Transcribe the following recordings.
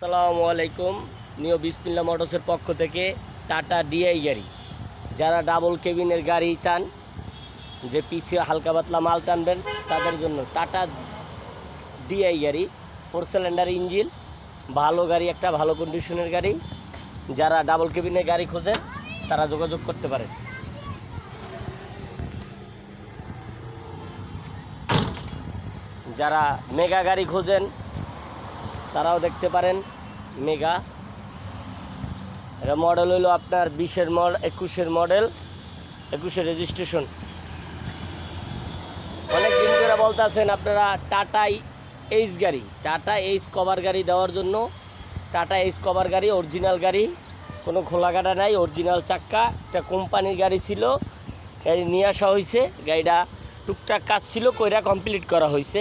আসসালামু আলাইকুম। নিউ বিসমিল্লা মোটরসের পক্ষ থেকে টাটা ডিআই গাড়ি। যারা ডাবল কেবিনের গাড়ি চান, যে পিছিয়ে হালকা পাতলা মাল টানবেন, তাদের জন্য টাটা ডিআই গাড়ি। ফোর সিলিন্ডার ইঞ্জিন, ভালো গাড়ি, একটা ভালো কন্ডিশনের গাড়ি। যারা ডাবল কেবিনের গাড়ি খোঁজেন, তারা যোগাযোগ করতে পারেন। যারা মেগা গাড়ি খোঁজেন তারাও দেখতে পারেন, মেগা। এটা মডেল হলো আপনার বিশের মড, একুশের মডেল একুশের রেজিস্ট্রেশন অনেক দিন ধরে বলতেছেন আপনারা টাটা এইচ গাড়ি, টাটা এইচ কভার গাড়ি দেওয়ার জন্য, টাটা এইচ কভার গাড়ি অরিজিনাল গাড়ি, কোনো খোলাকাটা নাই অরিজিনাল চাক্কা, একটা কোম্পানির গাড়ি ছিল, গাড়ি নিয়ে আসা হয়েছে, গাড়িটা টুকটাক কাজ ছিল, কইরা কমপ্লিট করা হয়েছে।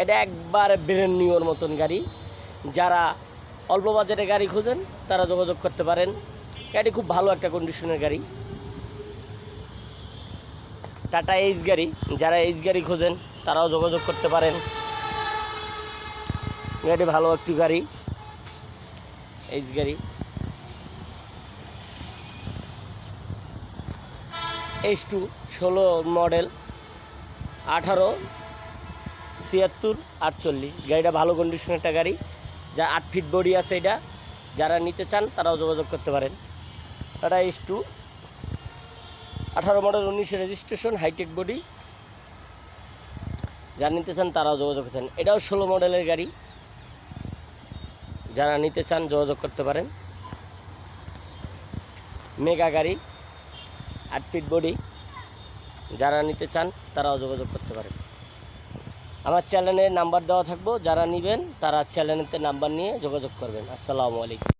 এটা একবার ব্রেন নিউর মতন গাড়ি। যারা অল্প বাজেটে গাড়ি খোঁজেন, তারা যোগাযোগ করতে পারেন। গাড়ি খুব ভালো একটা কন্ডিশনের গাড়ি। টাটা এইচ গাড়ি, যারা এইচ গাড়ি খোঁজেন, তারাও যোগাযোগ করতে পারেন। গাড়ি ভালো একটি গাড়ি এইচ গাড়ি। এইচ টু ষোলো মডেল আঠারো ছিয়াত্তর, আটচল্লিশ। গাড়িটা ভালো কন্ডিশনের একটা গাড়ি। যা আট ফিট বডি আছে এটা। যারা নিতে চান, তারাও যোগাযোগ করতে পারেন। এটা এইচ টু আঠারো মডেল উনিশে রেজিস্ট্রেশন হাইটেক বডি যারা নিতে চান, তারাও যোগাযোগ করতে পারেন। এটাও ষোলো মডেলের গাড়ি। যারা নিতে চান, যোগাযোগ করতে পারেন। মেগা গাড়ি, আট ফিট বডি যারা নিতে চান, তারাও যোগাযোগ করতে পারেন। আমার চ্যানেলের নাম্বার দেওয়া থাকব, যারা নেবেন তারা চ্যানেলেতে নাম্বার নিয়ে যোগাযোগ করবেন। আসসালামু আলাইকুম।